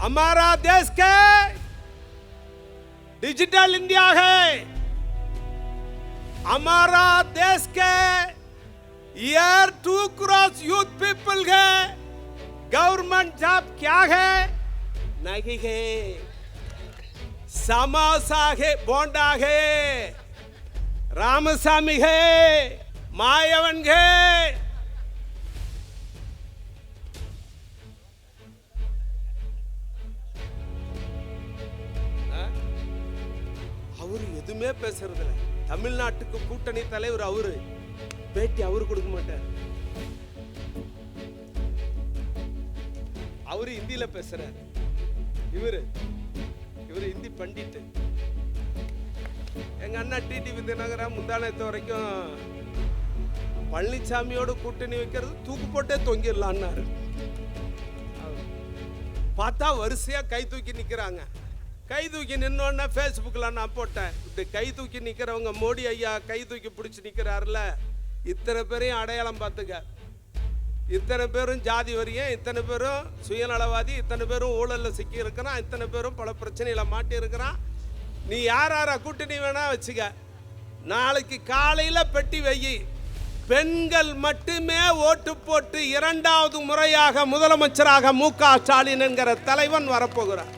हमारा देश के डिजिटल इंडिया है। हमारा देश के year two crores youth people है। गवर्नमेंट जॉब क्या है? नहीं है। समोसा है, बोंडा है। रामसामी है मायवन है। எதுவுமே பேசுறது இல்லை தமிழ்நாட்டுக்கு கூட்டணி தலைவர் அவரு. பேட்டி அவரு கொடுக்க மாட்டார். அவரு ஹிந்தியில பேசுறாரு. இவரு இவரு ஹிந்தி பண்டிட்டு. எங்க அண்ணா டிடி வித்யநகரா முந்தானத்து வரைக்கும் பழனிசாமியோட கூட்டணி வைக்கிறது தூக்கு போட்டே தொங்கிடலான்னாரு. பார்த்தா வரிசையா கை தூக்கி நிக்கிறாங்க. கை தூக்கி நின்னோடனே ஃபேஸ்புக்கில் நான் போட்டேன். இப்படி கை தூக்கி நிற்கிறவங்க மோடி ஐயா கை தூக்கி பிடிச்சி நிற்கிறாருல இத்தனை பேரையும் அடையாளம் பார்த்துக்க. இத்தனை பேரும் ஜாதி வரியன் இத்தனை பேரும் சுயநலவாதி இத்தனை பேரும் ஊழலில் சிக்கி இருக்கிறான் இத்தனை பேரும் பல பிரச்சனையில் மாட்டி இருக்கிறான். நீ யார் யாரா கூட்டணி வேணா வச்சுக்க. நாளைக்கு காலையில் பெட்டி வெயி. பெண்கள் மட்டுமே ஓட்டு போட்டு இரண்டாவது முறையாக முதலமைச்சராக மு க ஸ்டாலின் என்கிற தலைவன் வரப்போகிறார்.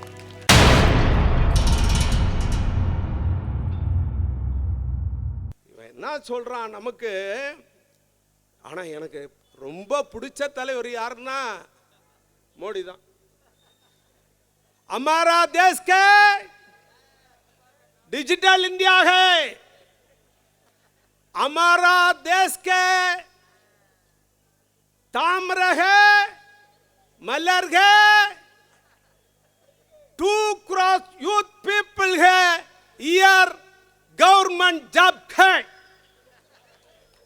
இவன் என்ன சொல்றான் நமக்கு ஆனா எனக்கு ரொம்ப பிடிச்ச தலைவர் யாருன்னா மோடி தான் हमारा देश के डिजिटल इंडिया है हमारा देश के ताम्र है मलर है टू क्रॉस यूथ पीपल है ईयर गवर्नमेंट जॉब है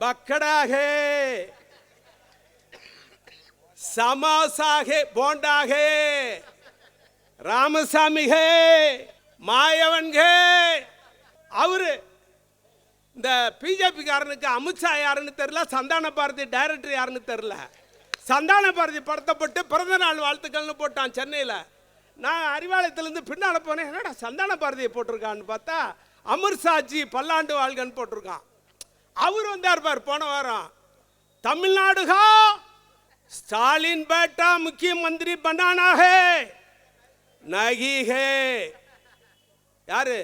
பக்கடாகே. சமாசாகே போண்டாகே. ராமசாமிகே மாயவன்கே. அவரு இந்த பிஜேபிக்காரனுக்கு அமித்ஷா யாருன்னு தெரில சந்தான பாரதி டைரக்டர் யாருன்னு தெரில சந்தான பாரதி படத்தப்பட்டு போட்டு பிறந்த நாள் வாழ்த்துக்கள்னு போட்டான் சென்னையில். நான் அறிவாலயத்துலேருந்து பின்னால் போனேன் என்னடா சந்தான பாரதியை போட்டிருக்கான்னு பார்த்தா அமிர்ஷாஜி பல்லாண்டு வாழ்கன்னு போட்டிருக்கான். அவர் வந்தார் பார் போன வாரம். தமிழ்நாடுகா ஸ்டாலின் பேட்டா முக்கிய மந்திரி பண்டானாக நகிஹே யாரு?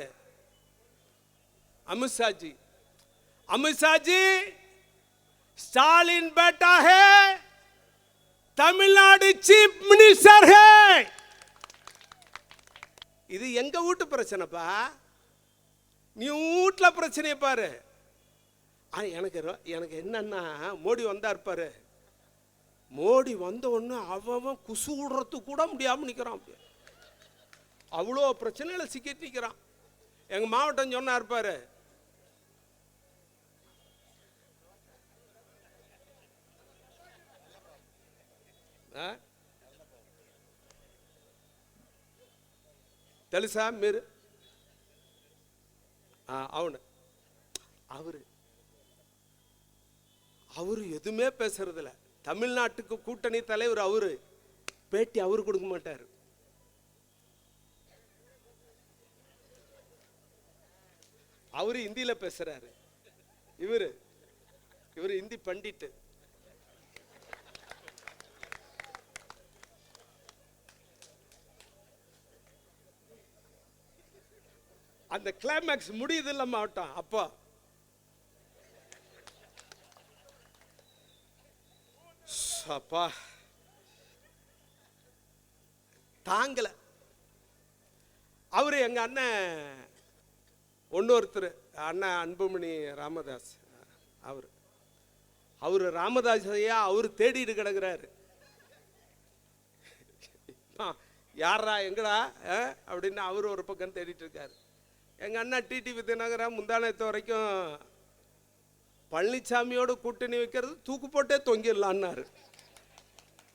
அமித்ஷாஜி அமித்ஷாஜி ஸ்டாலின் பேட்டா ஹே தமிழ்நாடு சீஃப் மினிஸ்டர் ஹே. இது எங்க வீட்டு பிரச்சனைப்பா? நீ வீட்டில் பிரச்சனையை பாரு. ஆனா எனக்கு ரொ- எனக்கு என்னன்னா மோடி வந்தார் பாரு மோடி வந்த உடனே அவன் குசு விடுறதுக்கு கூட முடியாமல் நிற்கிறான் அப்படியே அவ்வளோ பிரச்சனையில சிக்கிட்டு நிற்கிறான் எங்கள் மாவட்டம் சொன்னார் பாரு ఆ? తెలుసా మీరు ఆ, అవును அவரு அவரு எதுவுமே பேசுறதில்ல. தமிழ்நாட்டுக்கு கூட்டணி தலைவர் அவரு. பேட்டி அவரு கொடுக்க மாட்டார். அவரு ஹிந்தியில பேசுறாரு. இவரு இவரு ஹிந்தி பண்டிட்டு. அந்த கிளைமேக்ஸ் முடியுது இல்ல மாவட்டம்? அப்போ. அப்பா தாங்கல. அவரு எங்க அண்ணன் ஒன்னொருத்தர் அண்ணன் அன்புமணி ராமதாஸ் அவர். அவர் ராமதாஸ் ஐயா அவர் தேடிட்டு கிடக்குறாரு. யாரா எங்கடா? அப்படின்னு அவர் ஒரு பக்கம் தேடிட்டு இருக்காரு. எங்கள் அண்ணா டிடி வித்யநகரம் முந்தானத்து வரைக்கும் பழனிசாமியோட கூட்டணி வைக்கிறது தூக்கு போட்டே தொங்கிடலான்னாரு.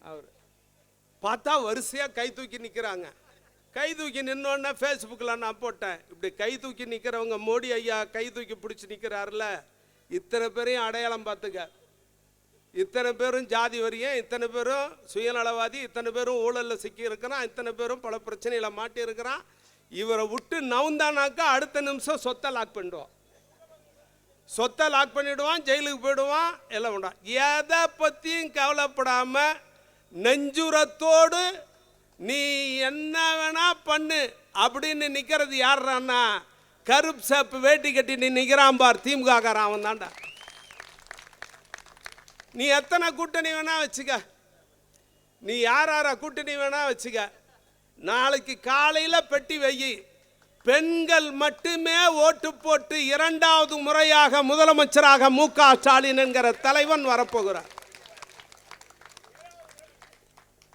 அவர். பார்த்தா வரிசையாக கை தூக்கி நிற்கிறாங்க கை தூக்கி நின்னோடனே ஃபேஸ்புக்கில் நான் போட்டேன். இப்படி கை தூக்கி நிற்கிறவங்க மோடி ஐயா கை தூக்கி பிடிச்சி நிற்கிறாருல இத்தனை பேரையும் அடையாளம் பார்த்துக்க. இத்தனை பேரும் ஜாதி வரியன் இத்தனை பேரும் சுயநலவாதி இத்தனை பேரும் ஊழலில் சிக்கி இருக்கிறான் இத்தனை பேரும் பல பிரச்சனைகளை மாட்டியிருக்கிறான் இவரை விட்டு நவுந்தானாக்கா அடுத்த நிமிஷம் சொத்தை லாக் பண்ணிடுவோம் சொத்தை லாக் பண்ணிவிடுவான் ஜெயிலுக்கு போயிடுவான் எல்லாம் உண்டான் எதை பற்றியும் கவலைப்படாமல் நெஞ்சுரத்தோடு நீ என்ன வேணா பண்ணு அப்படின்னு நிற்கிறது யாருறான்னா கருப் சப்பு வேட்டி கட்டி நீ நிற்கிறான் பார் திமுக காரன் அவன் தாண்டா நீ எத்தனை கூட்டணி வேணா வச்சுக்க. நீ யார் யாரா கூட்டணி வேணா வச்சுக்க. நாளைக்கு காலையில் பெட்டி வெயி. பெண்கள் மட்டுமே ஓட்டு போட்டு இரண்டாவது முறையாக முதலமைச்சராக மு க ஸ்டாலின் என்கிற தலைவன் வரப்போகிறார்.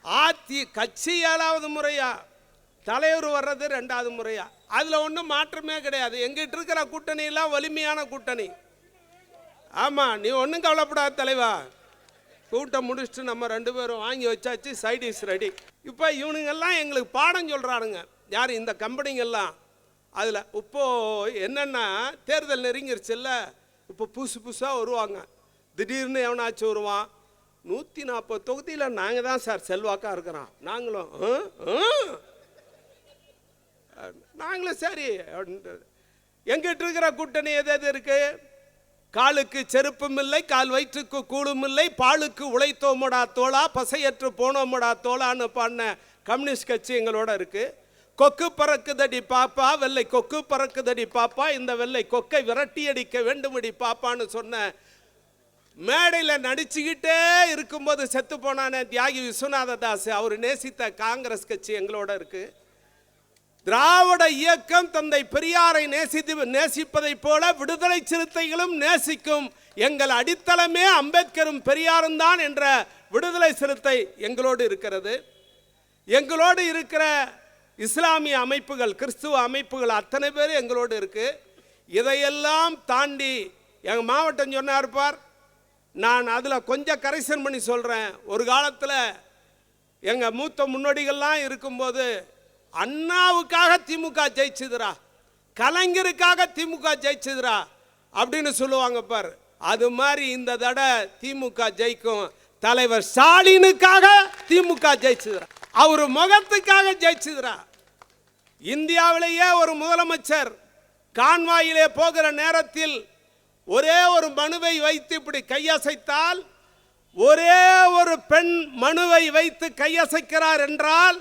ஆத்தி கட்சி ஏழாவது முறையா தலைவர் வர்றது ரெண்டாவது முறையா. அதில் ஒன்றும் மாற்றமே கிடையாது. எங்கிட்ட இருக்கிற கூட்டணியெல்லாம் வலிமையான கூட்டணி. ஆமாம் நீ ஒன்றும் கவலைப்படாத தலைவா. கூட்டம் முடிச்சுட்டு நம்ம ரெண்டு பேரும் வாங்கி வச்சாச்சு சைட் இஸ் ரெடி இப்போ இவனுங்கெல்லாம் எங்களுக்கு பாடம் சொல்கிறானுங்க யார் இந்த கம்பெனிங்கெல்லாம். அதில் இப்போது என்னென்னா தேர்தல் நெருங்கிருச்சுல்ல இப்போ புதுசு புதுசாக வருவாங்க. திடீர்னு எவனாச்சும் வருவான். நூற்றி நாற்பது தொகுதியில் நாங்கள் தான் சார் செல்வாக்காக இருக்கிறோம். நாங்களும் நாங்களும் சரி. அப்படின்ட்டு. எங்கிட்ட இருக்கிற கூட்டணி எது எது இருக்கு? காலுக்கு செருப்பும் இல்லை கால் வயிற்றுக்கு கூடும் இல்லை பாலுக்கு உழைத்தோமடா தோளா பசையற்று போனோமடா தோளான்னு பாடின கம்யூனிஸ்ட் கட்சி எங்களோட இருக்கு. கொக்கு பறக்குதடி பாப்பா வெள்ளை கொக்கு பறக்குதடி பாப்பா இந்த வெள்ளை கொக்கை விரட்டி அடிக்க வேண்டுமடி பாப்பான்னு சொன்ன மேடையில் நடிச்சுக்கிட்டே இருக்கும்போது செத்து போனானே தியாகி விஸ்வநாத தாஸ் அவர் நேசித்த காங்கிரஸ் கட்சி எங்களோட இருக்கு. திராவிட இயக்கம் தந்தை பெரியாரை நேசித்து நேசிப்பதைப் போல விடுதலை சிறுத்தைகளும் நேசிக்கும் எங்கள் அடித்தளமே அம்பேத்கரும் பெரியாரும் தான் என்ற விடுதலை சிறுத்தை எங்களோடு இருக்கிறது. எங்களோடு இருக்கிற இஸ்லாமிய அமைப்புகள் கிறிஸ்துவ அமைப்புகள் அத்தனை பேர் எங்களோடு இருக்கு. இதையெல்லாம் தாண்டி எங்கள் மாவட்டம் சொன்னார் பார் நான் அதில் கொஞ்சம் கரெக்ஷன் பண்ணி சொல்கிறேன் ஒரு காலத்தில் எங்கள் மூத்த முன்னோடிகள்லாம் இருக்கும்போது அண்ணாவுக்காக திமுக ஜெயிச்சுதுரா கலைஞருக்காக திமுக ஜெயிச்சுதுரா அப்படின்னு சொல்லுவாங்க பார். அது மாதிரி இந்த தடவை திமுக ஜெயிக்கும். தலைவர் ஸ்டாலினுக்காக திமுக ஜெயிச்சுதுரா அவர் முகத்துக்காக ஜெயிச்சுதுரா இந்தியாவிலேயே ஒரு முதலமைச்சர் கான்வாயிலே போகிற நேரத்தில் ஒரே ஒரு மனுவை வைத்து இப்படி கையசைத்தால் ஒரே ஒரு பெண் மனுவை வைத்து கையசைக்கிறார் என்றால்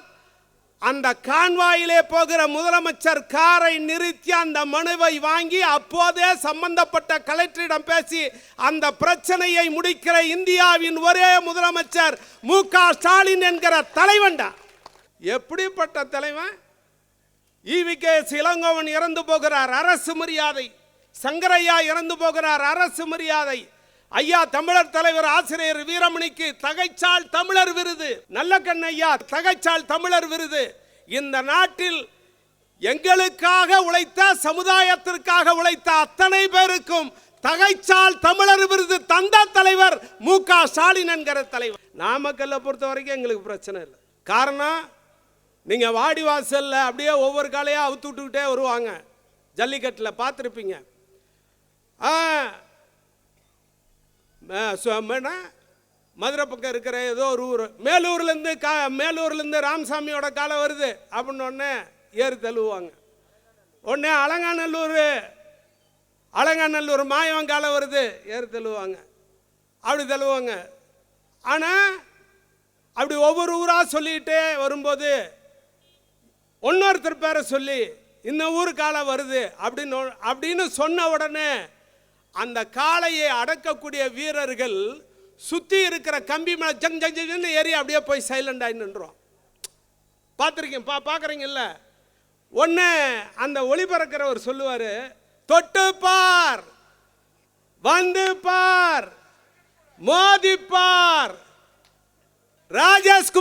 அந்த கான்வாயிலே போகிற முதலமைச்சர் காரை நிறுத்தி அந்த மனுவை வாங்கி அப்போதே சம்பந்தப்பட்ட கலெக்டரிடம் பேசி அந்த பிரச்சனையை முடிக்கிற இந்தியாவின் ஒரே முதலமைச்சர் மு க ஸ்டாலின் என்கிற தலைவன்டா எப்படிப்பட்ட தலைவன்? ஈவிகே இளங்கோவன் இறந்து போகிறார். அரசு மரியாதை. சங்கரையா இறந்து போகிறார். அரசு மரியாதை. ஐயா தமிழர் தலைவர் ஆசிரியர் வீரமணிக்கு தகைச்சால் தமிழர் விருது. நல்ல கண்ணையா தகைச்சால் தமிழர் விருது. இந்த நாட்டில் எங்களுக்காக உழைத்த சமுதாயத்திற்காக உழைத்த அத்தனை பேருக்கும் தகைச்சால் தமிழர் விருது தந்த தலைவர் மு. க. ஸ்டாலின் என்கிற தலைவர். நாமக்கல்லை பொறுத்த வரைக்கும் எங்களுக்கு பிரச்சனை இல்லை. காரணம் நீங்கள் வாடி வாசல்ல அப்படியே ஒவ்வொரு காலையாக அவுத்து விட்டுக்கிட்டே வருவாங்க. ஜல்லிக்கட்டில் பார்த்துருப்பீங்க. ஆ. மதுரை பக்கம் இருக்கிற ஏதோ ஒரு ஊர். மேலூர்லேருந்து கா மேலூர்லேருந்து ராமசாமியோட காலை வருது. அப்படின்னு உடனே ஏறு தழுவுவாங்க உடனே அலங்காநல்லூர் அலங்காநல்லூர் மாயவன் காலை வருது. ஏறு தழுவுவாங்க அப்படி தழுவுவாங்க ஆனால் அப்படி ஒவ்வொரு ஊராக சொல்லிக்கிட்டே வரும்போது ஒன்னொருத்தர் பேரை சொல்லி இந்த ஊர் காலை வருது அப்படின்னு அப்படின்னு சொன்ன உடனே அந்த காளையை அடக்கக்கூடிய வீரர்கள் சுற்றி இருக்கிற கம்பி மேலே ஜங் ஜங் ஜங்னு ஏறி அப்படியே போய் சைலண்ட் ஆகி நின்றோம் பார்த்துருக்கீங்க? பா பார்க்குறீங்கல்ல? ஒன்று அந்த ஒளிபரக்கிறவர் சொல்லுவார் தொட்டு பார் வந்து பார் மோதி பார் ராஜேஷ்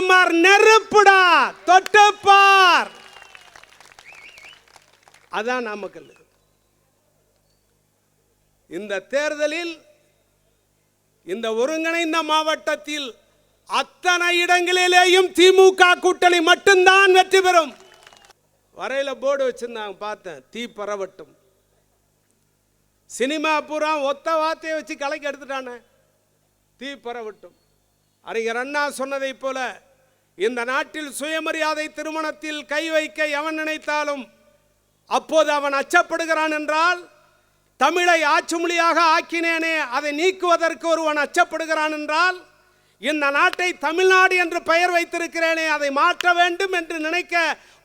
நெருப்புடா தொட்டு பார். அதான் நாமக்கல் இந்த தேர்தலில் இந்த ஒருங்கிணைந்த மாவட்டத்தில் அத்தனை இடங்களிலேயும் திமுக கூட்டணி மட்டும்தான் வெற்றி பெறும். வரையில போர்டு வச்சிருந்தாங்க பார்த்தேன். தீ பரவட்டும். சினிமா பூரா ஒத்த வார்த்தையை வச்சு கலைக்கு எடுத்துட்டானே. தீ பரவட்டும். அறிஞர் அண்ணா சொன்னதைப் போல இந்த நாட்டில் சுயமரியாதை திருமணத்தில் கை வைக்க எவன் நினைத்தாலும் அப்போது அவன் அச்சப்படுகிறான் என்றால் தமிழை ஆட்சி மொழியாக ஆக்கினேனே அதை நீக்குவதற்கு ஒருவன் அச்சப்படுகிறான் என்றால் இந்த நாட்டை தமிழ்நாடு என்று பெயர் வைத்திருக்கிறேனே அதை மாற்ற வேண்டும் என்று நினைக்க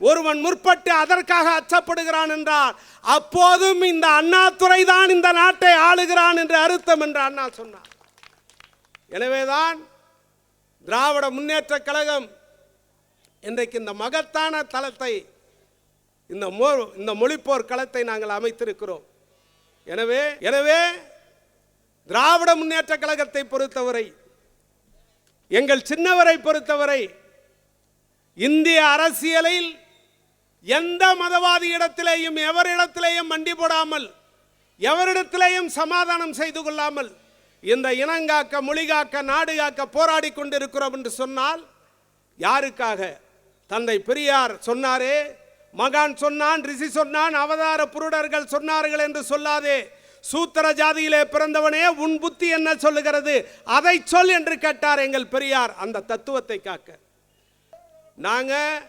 ஒருவன் முற்பட்டு அதற்காக அச்சப்படுகிறான் என்றால் அப்போதும் இந்த அண்ணாத்துறை தான் இந்த நாட்டை ஆளுகிறான் என்று அர்த்தம் என்று அண்ணா சொன்னார். எனவேதான் திராவிட முன்னேற்ற கழகம் இன்றைக்கு இந்த மகத்தான தளத்தை இந்த மோ இந்த மொழிப்போர் களத்தை நாங்கள் அமைத்திருக்கிறோம். எனவே எனவே திராவிட முன்னேற்ற கழகத்தை பொறுத்தவரை எங்கள் சின்னவரை பொறுத்தவரை இந்திய அரசியலில் எந்த மதவாதி இடத்திலேயும் எவரிடத்திலேயும் மண்டி போடாமல் எவரிடத்திலேயும் சமாதானம் செய்து கொள்ளாமல் இந்த இனங்காக்க மொழிகாக்க நாடு காக்க போராடி கொண்டிருக்கிறோம் என்று சொன்னால் யாருக்காக? தந்தை பெரியார் சொன்னாரே மகான் சொன்னான் ரிஷி சொன்னான் அவதார புருடர்கள் சொன்னார்கள் என்று சொல்லாதே. சூத்திர ஜாதியிலே பிறந்தவனே உன் புத்தி என்ன சொல்லுகிறது? அதை சொல் என்று கேட்டார் எங்கள் பெரியார். அந்த தத்துவத்தை காக்க. நாங்க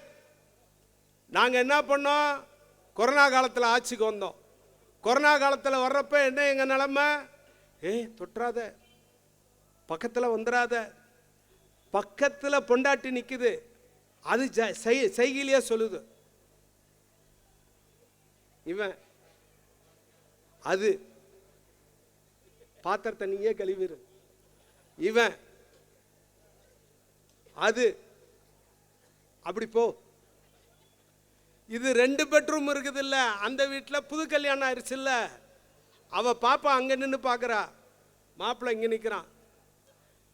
நாங்க என்ன பண்ணோம்? கொரோனா காலத்தில் ஆட்சிக்கு வந்தோம். கொரோனா காலத்தில் வர்றப்ப என்ன எங்கள் நிலமை? ஏய் தொற்றாத. பக்கத்தில் வந்துடாத பக்கத்தில் பொண்டாட்டி நிற்குது அது ஜ- செய்- செய்கையிலேயே சொல்லுது. இவன் அது பாத்திரத்தை நீயே கழுவிரு. இவன் அது அப்படி போ. இது ரெண்டு பெட்ரூம் இருக்குது இல்ல அந்த வீட்டில் புது கல்யாணம் ஆயிடுச்சு இல்ல அவ பாப்பா அங்க நின்று பாக்குறா. மாப்பிள்ளை இங்க நிற்கிறான்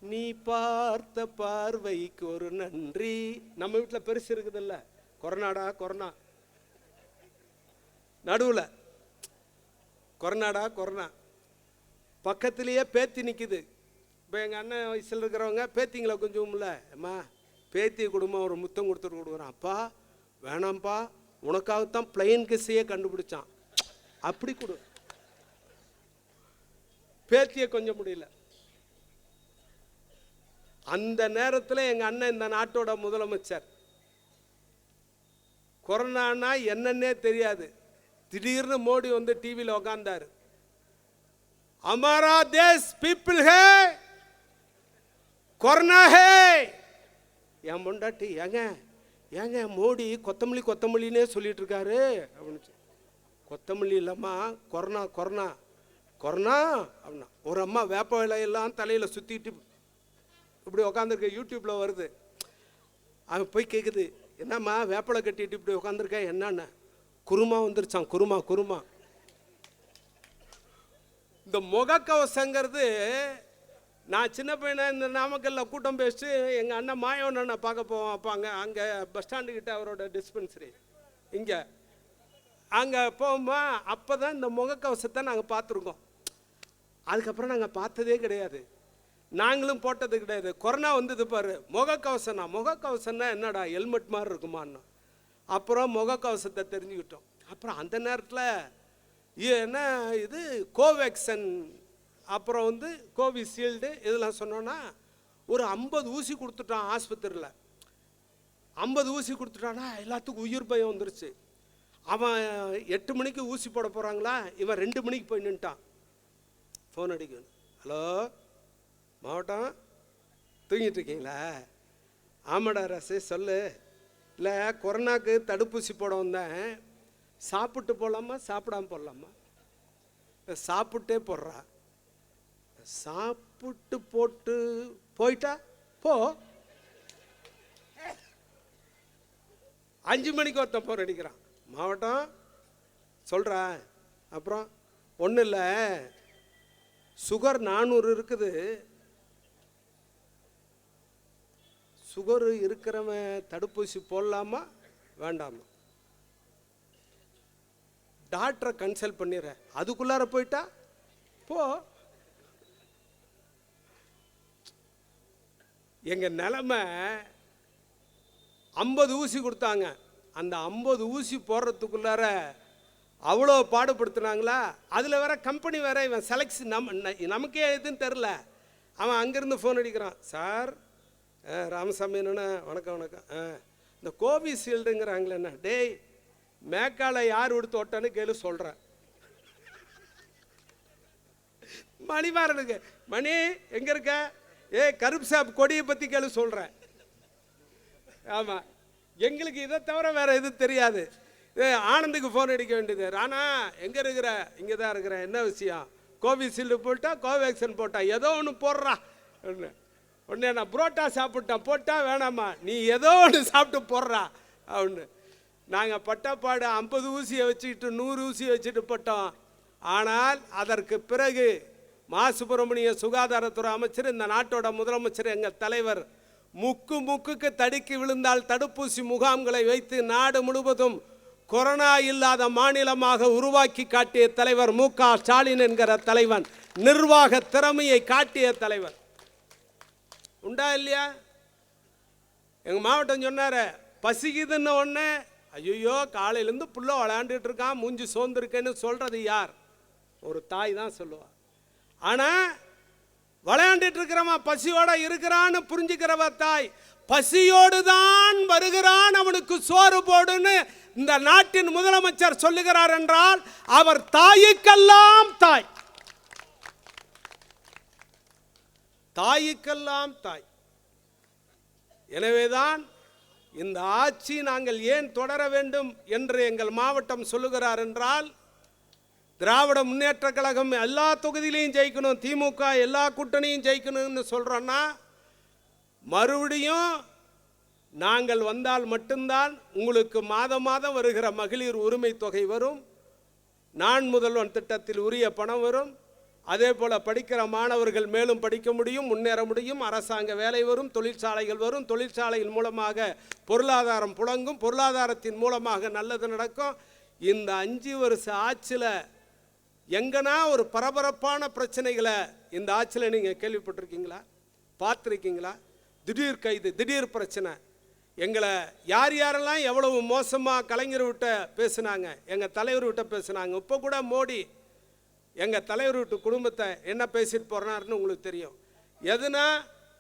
நீ பார்த்த பார்வைக்கு ஒரு நன்றி. நம்ம வீட்டில் பெருசு இருக்குது இல்ல கொரோனாடா கொரோனா. நடுவில். கொரோனாடா கொரோனா. பக்கத்துலேயே பேத்தி நிற்குது இப்போ எங்கள் அண்ணன் வயசில் இருக்கிறவங்க பேத்திங்களை கொஞ்சம் இல்லை அம்மா பேத்தி குடும்பம் ஒரு முத்தம் கொடுத்துட்டு கொடுக்குறான் அப்பா வேணாம்ப்பா. உனக்காகத்தான் பிளைன் கிஸ்ஸையே கண்டுபிடிச்சான். அப்படி கொடு. பேத்தியை கொஞ்சம் முடியல. அந்த நேரத்தில் எங்கள் அண்ணன் இந்த நாட்டோட முதலமைச்சர். கொரோனானா என்னன்னே தெரியாது. திடீர்னு மோடி வந்து டிவியில் உக்காந்தார். அமாரா தேஸ் பீப்புள் ஹே! கொரோனா ஹே! என் பொண்டாட்டி ஏங்க? ஏங்க மோடி கொத்தமல்லி கொத்தமல்லினே சொல்லிட்டு இருக்காரு அப்படின்னு கொத்தமல்லி இல்லைம்மா கொரோனா கொரோனா கொரோனா? அப்படின்னா ஒரு அம்மா வேப்ப இலையெல்லாம் தலையில் சுற்றிட்டு இப்படி உக்காந்துருக்க யூடியூப்பில் வருது. அவன் போய் கேட்குது என்னம்மா வேப்பலை கட்டிட்டு இப்படி உட்காந்துருக்கேன் என்னென்ன? குருமா வந்துருச்சான் குருமா குருமா. இந்த முகக்கவசங்கிறது நான் சின்ன பையனா இந்த நாமக்கல்ல கூட்டம் பேசிட்டு எங்கள் அண்ணன் மாயவண்ணனை பார்க்க போவோம். அப்போ அங்கே அங்கே பஸ் ஸ்டாண்டு கிட்ட அவரோட டிஸ்பென்சரி இங்கே. அங்கே போகும்போது அப்போ தான் இந்த முகக்கவசத்தை நாங்கள் பார்த்துருக்கோம். அதுக்கப்புறம் நாங்கள் பார்த்ததே கிடையாது. நாங்களும் போட்டது கிடையாது. கொரோனா வந்தது பாரு. முகக்கவசம்னா முகக்கவசம்னா என்னடா ஹெல்மெட் மாதிரி இருக்குமான்னு. அப்புறம் முகக்கவசத்தை தெரிஞ்சுக்கிட்டோம். அப்புறம் அந்த நேரத்தில் என்ன இது? கோவேக்சன் அப்புறம் வந்து கோவிஷீல்டு இதெல்லாம் சொன்னோன்னா ஒரு ஐம்பது ஊசி கொடுத்துட்டான் ஆஸ்பத்திரியில். ஐம்பது ஊசி கொடுத்துட்டானா எல்லாத்துக்கும் உயிர் பயம் வந்துருச்சு. அவன் எட்டு மணிக்கு ஊசி போட போகிறாங்களா இவன் ரெண்டு மணிக்கு போய் நின்ட்டான். ஃபோன் அடிக்கணும் ஹலோ மாவட்டம்? தூங்கிட்டு இருக்கீங்களா? ஆமாடா ரசே சொல்லு. இல்லை கொரோனாக்கு தடுப்பூசி போட வந்தேன் சாப்பிட்டு போடலாமா சாப்பிடாம போடலாமா? சாப்பிட்டே போடுறா. சாப்பிட்டு போட்டு போயிட்டா? போ. அஞ்சு மணிக்கு ஒருத்தன் போர் அடிக்கிறான். மாவட்டம் சொல்கிறா அப்புறம் ஒன்றும் இல்லை சுகர் நானூறு இருக்குது. சுகர் இருக்கிறவன் தடுப்பூசி போடலாமா? வேண்டாமா? டாக்டரை கன்சல்ட் பண்ணிடுற. அதுக்குள்ளார போயிட்டா? போ. எங்க நிலமை ஐம்பது ஊசி கொடுத்தாங்க. அந்த ஐம்பது ஊசி போடுறதுக்குள்ளார அவ்வளோ பாடுபடுத்துனாங்களா? அதில் வேற கம்பெனி வேற இவன் செலக்ஷன் நம் நமக்கே எதுன்னு தெரில அவன் அங்கேருந்து ஃபோன் அடிக்கிறான். சார் ராமசாமி என்னென்ன வணக்கம் வணக்கம். ஆ இந்த கோவிஷீல்டுங்கிறாங்களே என்ன? டேய் மேக்கால யார் கொடுத்து ஒட்டன்னு கேளு சொல்கிறேன் மணிமாறனுக்கு மணி எங்கே இருக்க? ஏ கருப்பு சாப் கொடியை பற்றி கேளு சொல்கிறேன் ஆமாம் எங்களுக்கு இதை தவிர வேறு எதுவும் தெரியாது. ஆனந்துக்கு ஃபோன் அடிக்க வேண்டியது. ராணா எங்கே இருக்கிற? இங்கே தான் இருக்கிறேன் என்ன விஷயம்? கோவிஷீல்டு போட்டா கோவேக்சின் போட்டா ஏதோ ஒன்று போடுறா. ஒன்று உடனே நான் புரோட்டா சாப்பிட்டேன். போட்டால் வேணாமா நீ ஏதோ ஒன்று சாப்பிட்டு போடுறா. அப்படின்னு. நாங்கள் பட்டப்பாடு ஐம்பது ஊசியை வச்சுக்கிட்டு நூறு ஊசியை வச்சுட்டு போட்டோம். ஆனால் அதற்கு பிறகு மா சுப்பிரமணிய சுகாதாரத்துறை அமைச்சர் இந்த நாட்டோட முதலமைச்சர் எங்கள் தலைவர் முக்கு முக்குக்கு தடுக்கி விழுந்தால் தடுப்பூசி முகாம்களை வைத்து நாடு முழுவதும் கொரோனா இல்லாத மாநிலமாக உருவாக்கி காட்டிய தலைவர் மு க ஸ்டாலின் என்கிற தலைவன் நிர்வாக திறமையை காட்டிய தலைவர். உண்டா இல்லையா? எங்கள் மாவட்டம் சொன்னார் பசிக்குதுன்னு ஒன்று ஐயோ காலையிலேருந்து புள்ள விளையாண்டுட்டு இருக்கான் மூஞ்சி சோர்ந்துருக்கேன்னு சொல்கிறது யார்? ஒரு தாய் தான் சொல்லுவாள் ஆனால் விளையாண்டுட்டு இருக்கிறவன் பசியோட இருக்கிறான்னு புரிஞ்சுக்கிறவ தாய் பசியோடு தான் வருகிறான் அவனுக்கு சோறு போடுன்னு இந்த நாட்டின் முதலமைச்சர் சொல்லுகிறார் என்றால் அவர் தாய்க்கெல்லாம் தாய். தாய்க்கெல்லாம் தாய். எனவேதான் இந்த ஆட்சி நாங்கள் ஏன் தொடர வேண்டும் என்று எங்கள் மாவட்டம் சொல்லுகிறார் என்றால் திராவிட முன்னேற்ற கழகம் எல்லா தொகுதியிலையும் ஜெயிக்கணும் திமுக எல்லா கூட்டணியும் ஜெயிக்கணும்னு சொல்கிறோன்னா மறுபடியும் நாங்கள் வந்தால் மட்டும்தான் உங்களுக்கு மாதம் மாதம் வருகிற மகளிர் உரிமை தொகை வரும். நான் முதல்வன் திட்டத்தில் உரிய பணம் வரும். அதே போல் படிக்கிற மாணவர்கள் மேலும் படிக்க முடியும் முன்னேற முடியும் அரசாங்க வேலை வரும் தொழிற்சாலைகள் வரும் தொழிற்சாலையின் மூலமாக பொருளாதாரம் புழங்கும் பொருளாதாரத்தின் மூலமாக நல்லது நடக்கும். இந்த அஞ்சு வருஷ ஆட்சியில் எங்கன்னா ஒரு பரபரப்பான பிரச்சனைகளை இந்த ஆட்சியில் நீங்கள் கேள்விப்பட்டிருக்கீங்களா? பார்த்துருக்கீங்களா? திடீர் கைது திடீர் பிரச்சனை. எங்களை யார் யாரெல்லாம் எவ்வளவு மோசமாக கலைஞர் விட்ட பேசுனாங்க எங்கள் தலைவர் விட்ட பேசுனாங்க இப்போ கூட மோடி எங்கள் தலைவர் வீட்டு குடும்பத்தை என்ன பேசிட்டு போகிறாருன்னு உங்களுக்கு தெரியும். எதுனா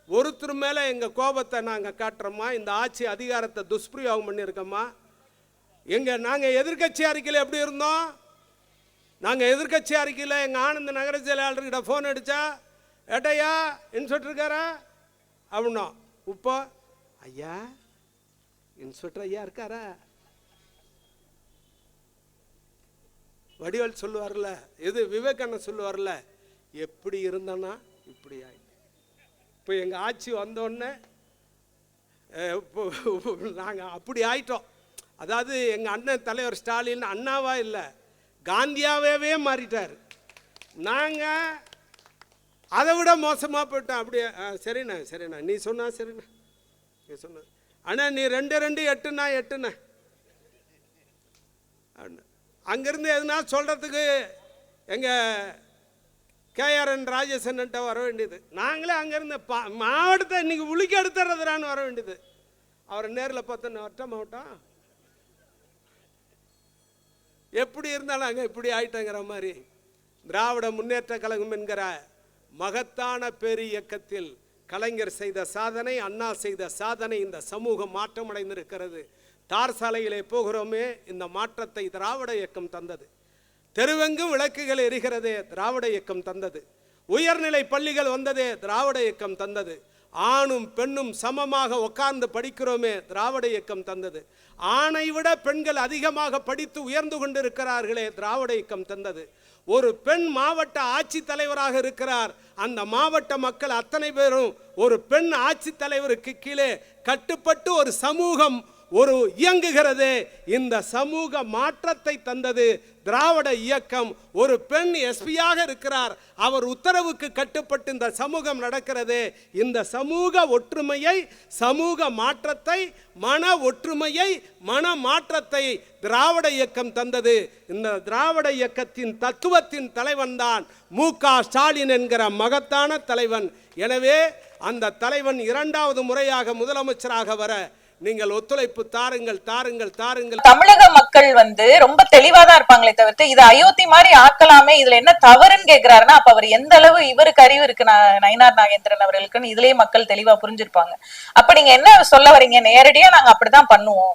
ஒருத்தர் மேலே எங்கள் கோபத்தை நாங்கள் காட்டுறோமா? இந்த ஆட்சி அதிகாரத்தை துஷ்பிரயோகம் பண்ணியிருக்கோமா? எங்கள் நாங்கள் எதிர்க்கட்சி அறிக்கையில் எப்படி இருந்தோம்? நாங்கள் எதிர்க்கட்சி அறிக்கையில் எங்கள் ஆனந்த நகர செயலாளர்கிட்ட ஃபோன் அடித்தா ஏட்டையா இன்ஸ்பெக்டர் இருக்காரா? அப்படின்னா இப்போ ஐயா இன்ஸ்பெக்டர் ஐயா இருக்காரா? வடிவல் சொல்லுவார்ல எது விவேகானந்தர் சொல்லுவார்ல எப்படி இருந்தனா இப்படி ஆயிட்டு இப்போ எங்கள் ஆட்சி வந்தோடனே இப்போ நாங்கள் அப்படி ஆயிட்டோம். அதாவது எங்கள் அண்ணன் தலைவர் ஸ்டாலின் அண்ணாவா இல்லை காந்தியாவே மாறிட்டார். நாங்கள் அதை விட மோசமாக போயிட்டோம். அப்படியே ஆ, சரிண்ணா சரிண்ணா. நீ சொன்னா சரிண்ணா. நீ சொன்ன. அண்ணா நீ ரெண்டு ரெண்டு எட்டுண்ணா எட்டுண்ணா. அங்கிருந்து எதுனா சொல்கிறதுக்கு எங்கள் கேஆர்என் ராஜேசன்ட்ட வர வேண்டியது. நாங்களே அங்கேருந்து பா மாவட்டத்தை இன்றைக்கி உலுக்கி எடுத்துறதுறான்னு வர வேண்டியது. அவரை நேரில் பார்த்தோன்னு வட்ட மாவட்டம் எப்படி இருந்தாலும் அங்கே இப்படி ஆயிட்டங்கிற மாதிரி திராவிட முன்னேற்ற கழகம் என்கிற மகத்தான பேரு இயக்கத்தில் கலைஞர் செய்த சாதனை அண்ணா செய்த சாதனை இந்த சமூகம் மாற்றமடைந்திருக்கிறது. தார் சாலையிலே போகிறோமே இந்த மாற்றத்தை திராவிட இயக்கம் தந்தது. தெருவெங்கும் விளக்குகள் எரிகிறதே திராவிட இயக்கம் தந்தது. உயர்நிலை பள்ளிகள் வந்ததே திராவிட இயக்கம் தந்தது. ஆணும் பெண்ணும் சமமாக உட்கார்ந்து படிக்கிறோமே திராவிட இயக்கம் தந்தது. ஆணை விட பெண்கள் அதிகமாக படித்து உயர்ந்து கொண்டிருக்கிறார்களே திராவிட இயக்கம் தந்தது. ஒரு பெண் மாவட்ட ஆட்சித்தலைவராக இருக்கிறார். அந்த மாவட்ட மக்கள் அத்தனை பேரும் ஒரு பெண் ஆட்சித் தலைவருக்கு கீழே கட்டுப்பட்டு ஒரு சமூகம் ஒரு இயங்குகிறது. இந்த சமூக மாற்றத்தை தந்தது திராவிட இயக்கம். ஒரு பெண் எஸ்பியாக இருக்கிறார். அவர் உத்தரவுக்கு கட்டுப்பட்டு இந்த சமூகம் நடக்கிறது. இந்த சமூக ஒற்றுமையை சமூக மாற்றத்தை மன ஒற்றுமையை மன மாற்றத்தை திராவிட இயக்கம் தந்தது. இந்த திராவிட இயக்கத்தின் தத்துவத்தின் தலைவன் தான் மு க ஸ்டாலின் என்கிற மகத்தான தலைவன். எனவே அந்த தலைவன் இரண்டாவது முறையாக முதலமைச்சராக வர நீங்கள் ஒத்துழைப்பு தாருங்கள் தாருங்கள் தாருங்கள். தமிழக மக்கள் வந்து ரொம்ப தெளிவாதான் இருப்பாங்களே தவிர்த்து இது அயோத்தி மாதிரி ஆக்கலாமே இதுல என்ன தவறுன்னு கேக்குறாருன்னா அப்ப அவர் எந்த அளவு இவருக்கு அறிவு இருக்கு நயனார் நாகேந்திரன் அவர்களுக்குன்னு இதுலயே மக்கள் தெளிவா புரிஞ்சிருப்பாங்க. அப்ப நீங்க என்ன சொல்ல வரீங்க? நேரடியா நாங்க அப்படிதான் பண்ணுவோம்.